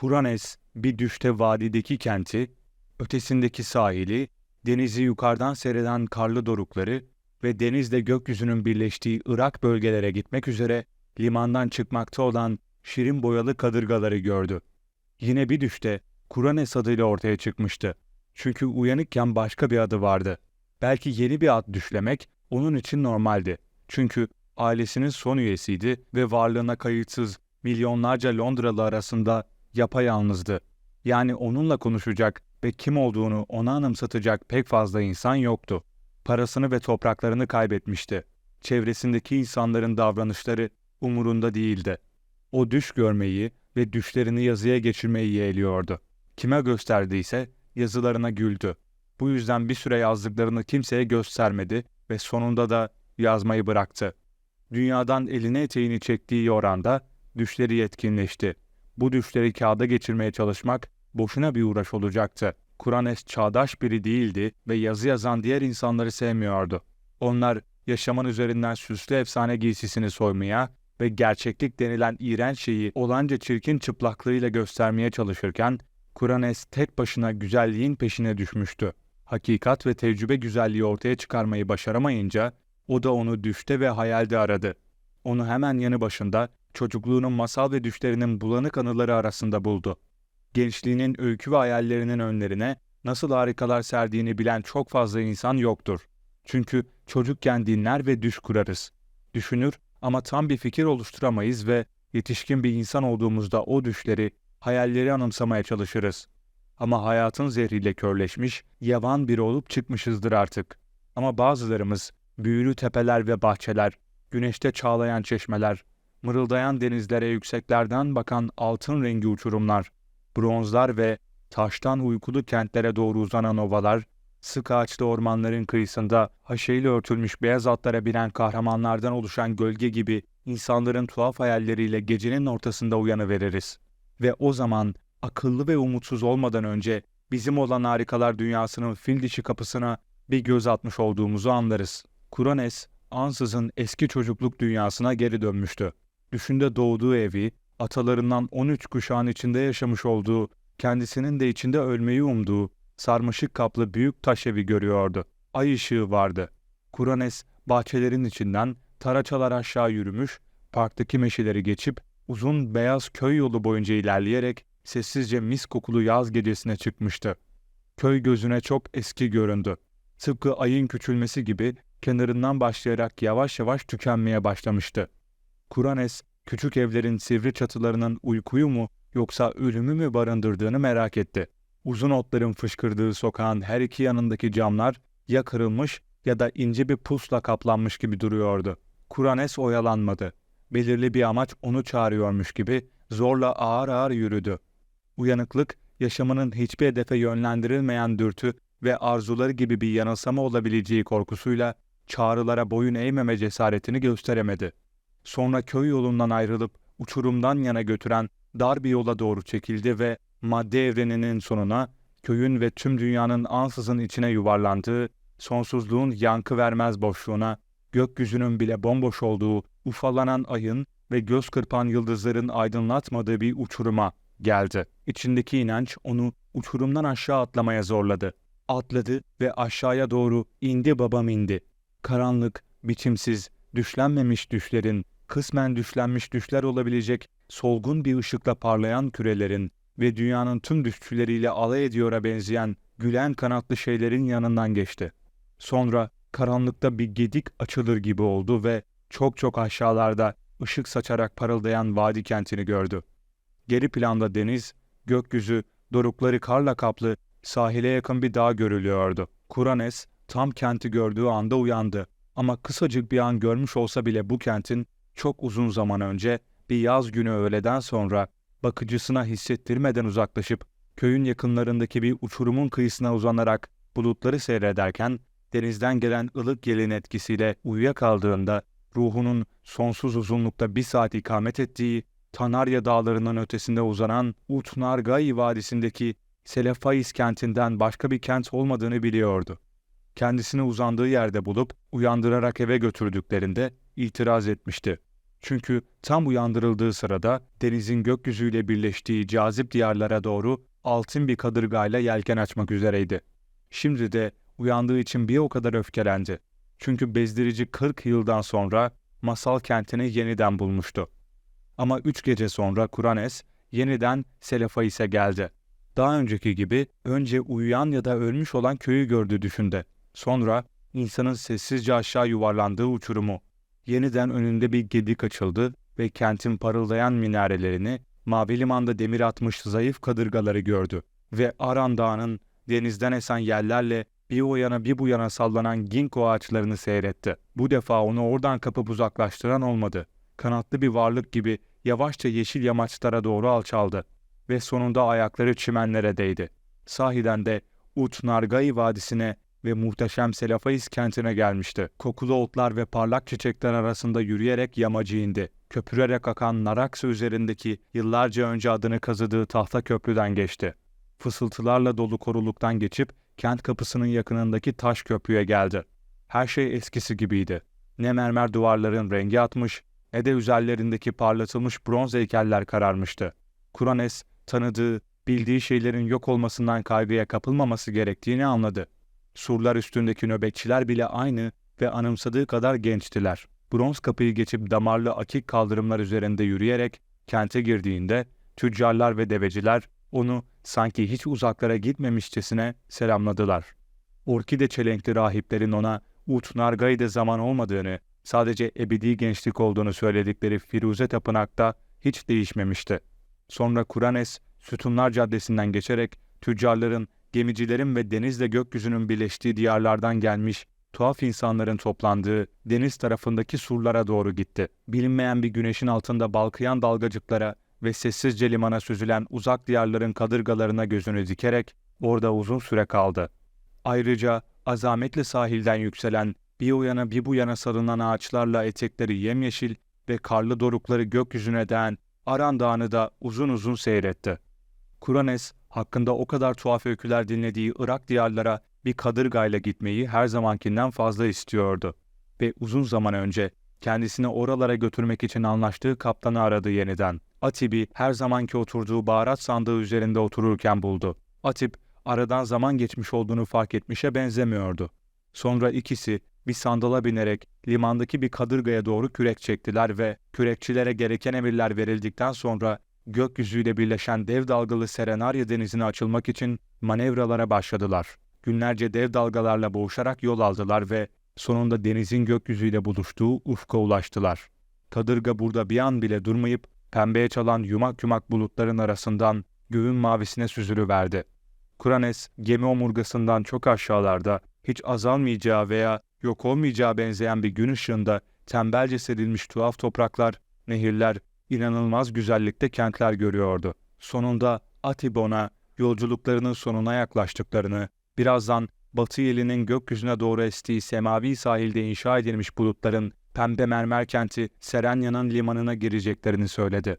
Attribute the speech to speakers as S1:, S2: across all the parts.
S1: Kuranes bir düşte vadideki kenti, ötesindeki sahili, denizi yukarıdan seyreden karlı dorukları ve denizle gökyüzünün birleştiği Irak bölgelere gitmek üzere limandan çıkmakta olan şirin boyalı kadırgaları gördü. Yine bir düşte Kuranes adıyla ortaya çıkmıştı. Çünkü uyanıkken başka bir adı vardı. Belki yeni bir ad düşlemek onun için normaldi. Çünkü ailesinin son üyesiydi ve varlığına kayıtsız milyonlarca Londralı arasında yapayalnızdı. Yani onunla konuşacak ve kim olduğunu ona anımsatacak pek fazla insan yoktu. Parasını ve topraklarını kaybetmişti. Çevresindeki insanların davranışları umurunda değildi. O düş görmeyi ve düşlerini yazıya geçirmeyi yeğliyordu. Kime gösterdiyse yazılarına güldü. Bu yüzden bir süre yazdıklarını kimseye göstermedi ve sonunda da yazmayı bıraktı. Dünyadan eline eteğini çektiği oranda düşleri yetkinleşti. Bu düşleri kağıda geçirmeye çalışmak boşuna bir uğraş olacaktı. Kuranes çağdaş biri değildi ve yazı yazan diğer insanları sevmiyordu. Onlar yaşamın üzerinden süslü efsane giysisini soymaya ve gerçeklik denilen iğrenç şeyi olanca çirkin çıplaklığıyla göstermeye çalışırken Kuranes tek başına güzelliğin peşine düşmüştü. Hakikat ve tecrübe güzelliği ortaya çıkarmayı başaramayınca o da onu düşte ve hayalde aradı. Onu hemen yanı başında çocukluğunun masal ve düşlerinin bulanık anıları arasında buldu. Gençliğinin öykü ve hayallerinin önlerine nasıl harikalar serdiğini bilen çok fazla insan yoktur. Çünkü çocukken dinler ve düş kurarız. Düşünür ama tam bir fikir oluşturamayız ve yetişkin bir insan olduğumuzda o düşleri, hayalleri anımsamaya çalışırız. Ama hayatın zehriyle körleşmiş, yavan biri olup çıkmışızdır artık. Ama bazılarımız büyülü tepeler ve bahçeler, güneşte çağlayan çeşmeler, mırıldayan denizlere yükseklerden bakan altın rengi uçurumlar, bronzlar ve taştan uykulu kentlere doğru uzanan ovalar, sık ağaçlı ormanların kıyısında haşeyle örtülmüş beyaz atlara binen kahramanlardan oluşan gölge gibi insanların tuhaf hayalleriyle gecenin ortasında uyanıveririz. Ve o zaman akıllı ve umutsuz olmadan önce bizim olan harikalar dünyasının fil dişi kapısına bir göz atmış olduğumuzu anlarız. Kuranes, ansızın eski çocukluk dünyasına geri dönmüştü. Düşünde doğduğu evi, atalarından 13 kuşağın içinde yaşamış olduğu, kendisinin de içinde ölmeyi umduğu, sarmaşık kaplı büyük taş evi görüyordu. Ay ışığı vardı. Kuranes, bahçelerin içinden taraçalar aşağı yürümüş, parktaki meşeleri geçip, uzun beyaz köy yolu boyunca ilerleyerek sessizce mis kokulu yaz gecesine çıkmıştı. Köy gözüne çok eski göründü. Tıpkı ayın küçülmesi gibi kenarından başlayarak yavaş yavaş tükenmeye başlamıştı. Kuranes, küçük evlerin sivri çatılarının uykuyu mu yoksa ölümü mü barındırdığını merak etti. Uzun otların fışkırdığı sokağın her iki yanındaki camlar ya kırılmış ya da ince bir pusla kaplanmış gibi duruyordu. Kuranes oyalanmadı. Belirli bir amaç onu çağırıyormuş gibi zorla ağır ağır yürüdü. Uyanıklık, yaşamının hiçbir hedefe yönlendirilmeyen dürtü ve arzuları gibi bir yanılsama olabileceği korkusuyla çağrılara boyun eğmeme cesaretini gösteremedi. Sonra köy yolundan ayrılıp uçurumdan yana götüren dar bir yola doğru çekildi ve madde evreninin sonuna, köyün ve tüm dünyanın ansızın içine yuvarlandığı, sonsuzluğun yankı vermez boşluğuna, gökyüzünün bile bomboş olduğu, ufalanan ayın ve göz kırpan yıldızların aydınlatmadığı bir uçuruma geldi. İçindeki inanç onu uçurumdan aşağı atlamaya zorladı. Atladı ve aşağıya doğru indi babam indi. Karanlık, biçimsiz, düşlenmemiş düşlerin, kısmen düşlenmiş düşler olabilecek solgun bir ışıkla parlayan kürelerin ve dünyanın tüm düşçüleriyle alay ediyora benzeyen gülen kanatlı şeylerin yanından geçti. Sonra karanlıkta bir gedik açılır gibi oldu ve çok çok aşağılarda ışık saçarak parıldayan vadi kentini gördü. Geri planda deniz, gökyüzü, dorukları karla kaplı, sahile yakın bir dağ görülüyordu. Kuranes tam kenti gördüğü anda uyandı. Ama kısacık bir an görmüş olsa bile bu kentin çok uzun zaman önce bir yaz günü öğleden sonra bakıcısına hissettirmeden uzaklaşıp köyün yakınlarındaki bir uçurumun kıyısına uzanarak bulutları seyrederken denizden gelen ılık gelin etkisiyle uyuyakaldığında ruhunun sonsuz uzunlukta bir saat ikamet ettiği Tanarya dağlarının ötesinde uzanan Utnargai vadisindeki Selefais kentinden başka bir kent olmadığını biliyordu. Kendisini uzandığı yerde bulup uyandırarak eve götürdüklerinde itiraz etmişti. Çünkü tam uyandırıldığı sırada denizin gökyüzüyle birleştiği cazip diyarlara doğru altın bir kadırgayla yelken açmak üzereydi. Şimdi de uyandığı için bir o kadar öfkelendi. Çünkü bezdirici 40 yıldan sonra masal kentini yeniden bulmuştu. Ama üç gece sonra Kuranes yeniden Selafais'e geldi. Daha önceki gibi önce uyuyan ya da ölmüş olan köyü gördü düşünde. Sonra insanın sessizce aşağı yuvarlandığı uçurumu. Yeniden önünde bir gedik açıldı ve kentin parıldayan minarelerini, mavi limanda demir atmış zayıf kadırgaları gördü. Ve Aran Dağı'nın denizden esen yerlerle bir o yana bir bu yana sallanan ginkgo ağaçlarını seyretti. Bu defa onu oradan kapıp uzaklaştıran olmadı. Kanatlı bir varlık gibi yavaşça yeşil yamaçlara doğru alçaldı ve sonunda ayakları çimenlere değdi. Sahiden de Ut Nargai Vadisi'ne ve muhteşem Selafais kentine gelmişti. Kokulu otlar ve parlak çiçekler arasında yürüyerek yamacı indi. Köpürerek akan Naraksa üzerindeki yıllarca önce adını kazıdığı tahta köprüden geçti. Fısıltılarla dolu koruluktan geçip kent kapısının yakınındaki taş köprüye geldi. Her şey eskisi gibiydi. Ne mermer duvarların rengi atmış, ne de üzerlerindeki parlatılmış bronz heykeller kararmıştı. Kuranes, tanıdığı, bildiği şeylerin yok olmasından kaygıya kapılmaması gerektiğini anladı. Surlar üstündeki nöbetçiler bile aynı ve anımsadığı kadar gençtiler. Bronz kapıyı geçip damarlı akik kaldırımlar üzerinde yürüyerek kente girdiğinde tüccarlar ve deveciler onu sanki hiç uzaklara gitmemişçesine selamladılar. Orkide çelenkli rahiplerin ona Ut Nargay'da zaman olmadığını, sadece ebedi gençlik olduğunu söyledikleri Firuze Tapınak'ta hiç değişmemişti. Sonra Kuranes, Sütunlar Caddesi'nden geçerek tüccarların, gemicilerin ve denizle gökyüzünün birleştiği diyarlardan gelmiş tuhaf insanların toplandığı deniz tarafındaki surlara doğru gitti. Bilinmeyen bir güneşin altında balkıyan dalgacıklara ve sessizce limana süzülen uzak diyarların kadırgalarına gözünü dikerek orada uzun süre kaldı. Ayrıca azametli sahilden yükselen bir o yana bir bu yana sarılan ağaçlarla etekleri yemyeşil ve karlı dorukları gökyüzüne değen Aran Dağı'nı da uzun uzun seyretti. Kuranes hakkında o kadar tuhaf öyküler dinlediği Irak diyarlara bir kadırgayla gitmeyi her zamankinden fazla istiyordu. Ve uzun zaman önce kendisini oralara götürmek için anlaştığı kaptanı aradı yeniden. Atip'i her zamanki oturduğu baharat sandığı üzerinde otururken buldu. Atip, aradan zaman geçmiş olduğunu fark etmişe benzemiyordu. Sonra ikisi bir sandala binerek limandaki bir kadırgaya doğru kürek çektiler ve kürekçilere gereken emirler verildikten sonra gökyüzüyle birleşen dev dalgalı Serenarya denizine açılmak için manevralara başladılar. Günlerce dev dalgalarla boğuşarak yol aldılar ve sonunda denizin gökyüzüyle buluştuğu ufka ulaştılar. Kadırga burada bir an bile durmayıp pembeye çalan yumak yumak bulutların arasından göğün mavisine süzülüverdi. Kuranes gemi omurgasından çok aşağılarda hiç azalmayacağı veya yok olmayacağı benzeyen bir gün ışığında tembelce serilmiş tuhaf topraklar, nehirler, inanılmaz güzellikte kentler görüyordu. Sonunda Atibon'a yolculuklarının sonuna yaklaştıklarını, birazdan batı yelinin gökyüzüne doğru estiği semavi sahilde inşa edilmiş bulutların pembe mermer kenti Serenya'nın limanına gireceklerini söyledi.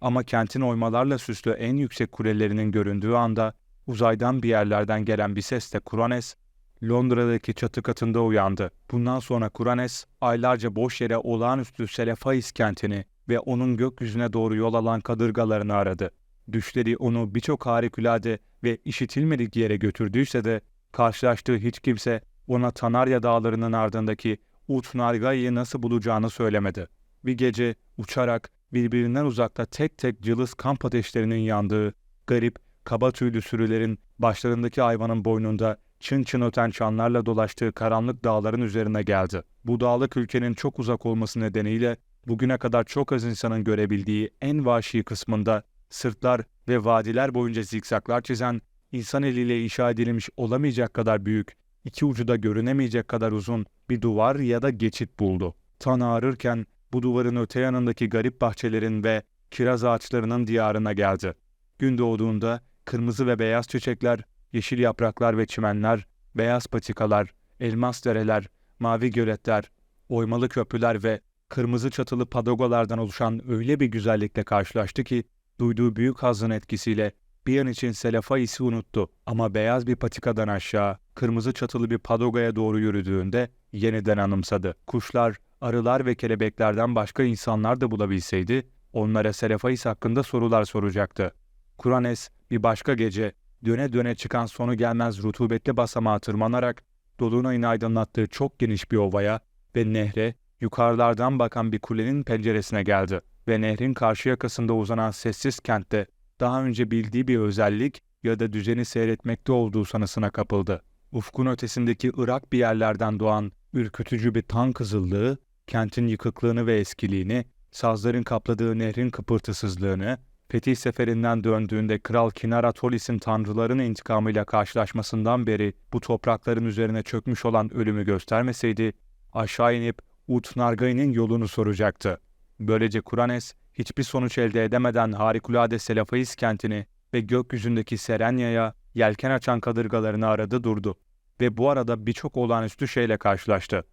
S1: Ama kentin oymalarla süslü en yüksek kulelerinin göründüğü anda uzaydan bir yerlerden gelen bir sesle Kuranes, Londra'daki çatı katında uyandı. Bundan sonra Kuranes aylarca boş yere olağanüstü Selefais kentini ve onun gökyüzüne doğru yol alan kadırgalarını aradı. Düşleri onu birçok harikulade ve işitilmedik yere götürdüyse de karşılaştığı hiç kimse ona Tanarya dağlarının ardındaki Utnargay'ı nasıl bulacağını söylemedi. Bir gece uçarak birbirinden uzakta tek tek cılız kamp ateşlerinin yandığı, garip, kaba tüylü sürülerin başlarındaki hayvanın boynunda çın çın öten çanlarla dolaştığı karanlık dağların üzerine geldi. Bu dağlık ülkenin çok uzak olması nedeniyle bugüne kadar çok az insanın görebildiği en vahşi kısmında sırtlar ve vadiler boyunca zikzaklar çizen, insan eliyle inşa edilmiş olamayacak kadar büyük, iki ucu da görünemeyecek kadar uzun bir duvar ya da geçit buldu. Tan ağrırken bu duvarın öte yanındaki garip bahçelerin ve kiraz ağaçlarının diyarına geldi. Gün doğduğunda kırmızı ve beyaz çiçekler, yeşil yapraklar ve çimenler, beyaz patikalar, elmas dereler, mavi göletler, oymalı köprüler ve kırmızı çatılı padogalardan oluşan öyle bir güzellikle karşılaştı ki, duyduğu büyük hazın etkisiyle bir an için Selafais'i unuttu ama beyaz bir patikadan aşağı, kırmızı çatılı bir padogaya doğru yürüdüğünde yeniden anımsadı. Kuşlar arılar ve kelebeklerden başka insanlar da bulabilseydi, onlara Serafais hakkında sorular soracaktı. Kuranes bir başka gece döne döne çıkan sonu gelmez rutubetli basamağa tırmanarak dolunayın aydınlattığı çok geniş bir ovaya ve nehre yukarılardan bakan bir kulenin penceresine geldi ve nehrin karşı yakasında uzanan sessiz kentte daha önce bildiği bir özellik ya da düzeni seyretmekte olduğu sanısına kapıldı. Ufkun ötesindeki ırak bir yerlerden doğan ürkütücü bir tan kızıllığı, kentin yıkıklığını ve eskiliğini, sazların kapladığı nehrin kıpırtısızlığını, Fetih seferinden döndüğünde Kral Kinaratolis'in tanrıların intikamıyla karşılaşmasından beri bu toprakların üzerine çökmüş olan ölümü göstermeseydi, aşağı inip Utnargay'ın yolunu soracaktı. Böylece Kuranes, hiçbir sonuç elde edemeden harikulade Selafais kentini ve gökyüzündeki Serenya'ya yelken açan kadırgalarını aradı durdu. Ve bu arada birçok olağanüstü şeyle karşılaştı.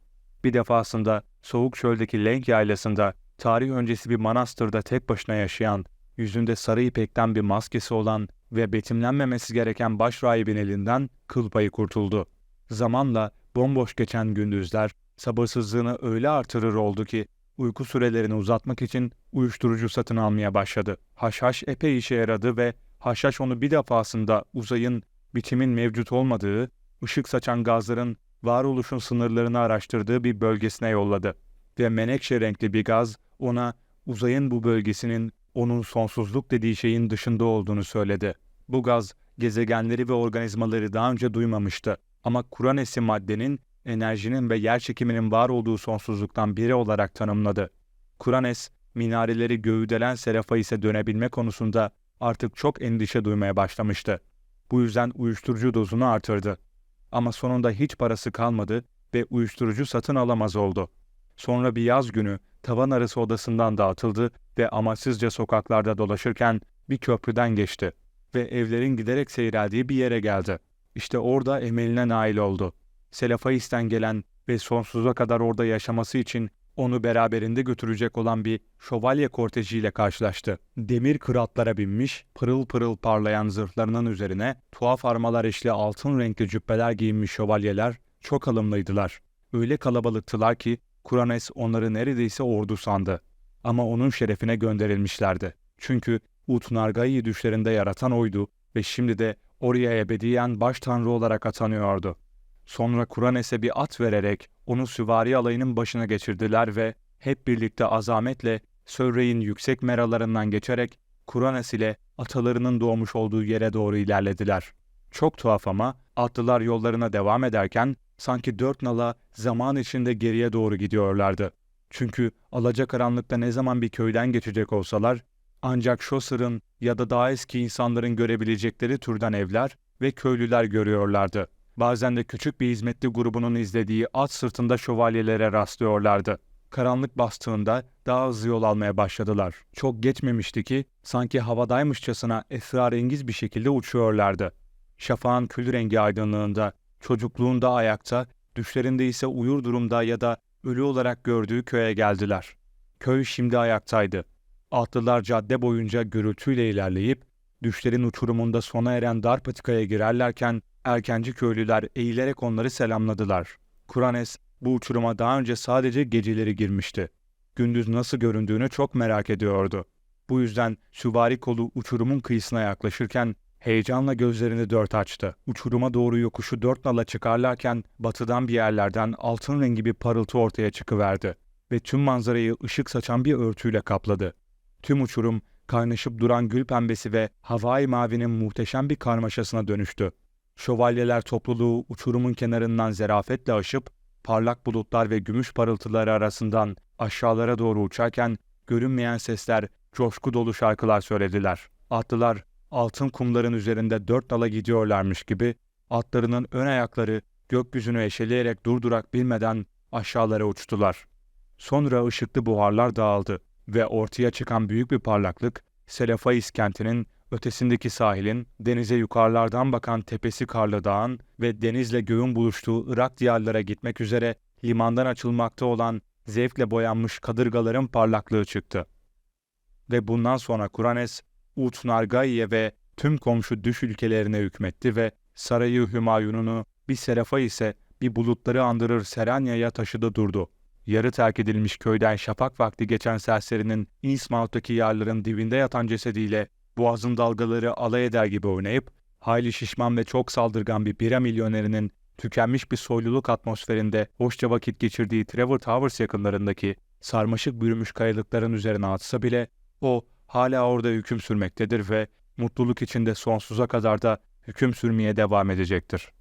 S1: Bir defasında soğuk çöldeki Lenk yaylasında tarih öncesi bir manastırda tek başına yaşayan, yüzünde sarı ipekten bir maskesi olan ve betimlenmemesi gereken baş rahibin elinden kıl payı kurtuldu. Zamanla bomboş geçen gündüzler sabırsızlığını öyle artırır oldu ki uyku sürelerini uzatmak için uyuşturucu satın almaya başladı. Haşhaş epey işe yaradı ve haşhaş onu bir defasında uzayın, bitimin mevcut olmadığı, ışık saçan gazların varoluşun sınırlarını araştırdığı bir bölgesine yolladı. Ve menekşe renkli bir gaz ona uzayın bu bölgesinin onun sonsuzluk dediği şeyin dışında olduğunu söyledi. Bu gaz gezegenleri ve organizmaları daha önce duymamıştı. Ama Kuranesi maddenin, enerjinin ve yer çekiminin var olduğu sonsuzluktan biri olarak tanımladı. Kuranes, minareleri göğü delen Serafais'e dönebilme konusunda artık çok endişe duymaya başlamıştı. Bu yüzden uyuşturucu dozunu artırdı. Ama sonunda hiç parası kalmadı ve uyuşturucu satın alamaz oldu. Sonra bir yaz günü tavan arası odasından dağıtıldı ve amaçsızca sokaklarda dolaşırken bir köprüden geçti ve evlerin giderek seyreldiği bir yere geldi. İşte orada emeline nail oldu. Selafais'ten gelen ve sonsuza kadar orada yaşaması için onu beraberinde götürecek olan bir şövalye kortejiyle karşılaştı. Demir kıratlara binmiş, pırıl pırıl parlayan zırhlarının üzerine tuhaf armalar işli altın renkli cübbeler giyinmiş şövalyeler çok alımlıydılar. Öyle kalabalıktılar ki Kuranes onları neredeyse ordu sandı. Ama onun şerefine gönderilmişlerdi. Çünkü Utnargay'ı düşlerinde yaratan oydu ve şimdi de oraya ebediyen baş tanrı olarak atanıyordu. Sonra Kuranes'e bir at vererek onu süvari alayının başına geçirdiler ve hep birlikte azametle Sörre'in yüksek meralarından geçerek Kuranes ile atalarının doğmuş olduğu yere doğru ilerlediler. Çok tuhaf ama atlılar yollarına devam ederken sanki dört nala zaman içinde geriye doğru gidiyorlardı. Çünkü alacakaranlıkta ne zaman bir köyden geçecek olsalar ancak Chaucer'ın ya da daha eski insanların görebilecekleri türden evler ve köylüler görüyorlardı. Bazen de küçük bir hizmetli grubunun izlediği at sırtında şövalyelere rastlıyorlardı. Karanlık bastığında daha hızlı yol almaya başladılar. Çok geçmemişti ki sanki havadaymışçasına esrarengiz bir şekilde uçuyorlardı. Şafağın kül rengi aydınlığında, çocukluğunda ayakta, düşlerinde ise uyur durumda ya da ölü olarak gördüğü köye geldiler. Köy şimdi ayaktaydı. Atlılar cadde boyunca gürültüyle ilerleyip, düşlerin uçurumunda sona eren dar patikaya girerlerken erkenci köylüler eğilerek onları selamladılar. Kuranes bu uçuruma daha önce sadece geceleri girmişti. Gündüz nasıl göründüğünü çok merak ediyordu. Bu yüzden süvari kolu uçurumun kıyısına yaklaşırken heyecanla gözlerini dört açtı. Uçuruma doğru yokuşu dört nala çıkarlarken batıdan bir yerlerden altın rengi bir parıltı ortaya çıkıverdi ve tüm manzarayı ışık saçan bir örtüyle kapladı. Tüm uçurum kaynaşıp duran gül pembesi ve havai mavinin muhteşem bir karmaşasına dönüştü. Şövalyeler topluluğu uçurumun kenarından zerafetle aşıp parlak bulutlar ve gümüş parıltıları arasından aşağılara doğru uçarken görünmeyen sesler coşku dolu şarkılar söylediler. Atlılar altın kumların üzerinde dört dala gidiyorlarmış gibi atlarının ön ayakları gökyüzünü eşeleyerek durdurak bilmeden aşağılara uçtular. Sonra ışıklı buharlar dağıldı ve ortaya çıkan büyük bir parlaklık Selefais kentinin ötesindeki sahilin, denize yukarılardan bakan tepesi Karlı Dağ'ın ve denizle göğün buluştuğu Irak diyarlara gitmek üzere limandan açılmakta olan zevkle boyanmış kadırgaların parlaklığı çıktı. Ve bundan sonra Kuranes, Utnargayye ve tüm komşu düş ülkelerine hükmetti ve sarayı Hümayun'unu bir serafa ise bir bulutları andırır Seranya'ya taşıdı durdu. Yarı terk edilmiş köyden şafak vakti geçen serserinin Innsmouth'taki yarların dibinde yatan cesediyle boğazın dalgaları alay eder gibi oynayıp, hayli şişman ve çok saldırgan bir bira milyonerinin tükenmiş bir soyluluk atmosferinde hoşça vakit geçirdiği Trevor Towers yakınlarındaki sarmaşık bürümüş kayalıkların üzerine atsa bile o hala orada hüküm sürmektedir ve mutluluk içinde sonsuza kadar da hüküm sürmeye devam edecektir.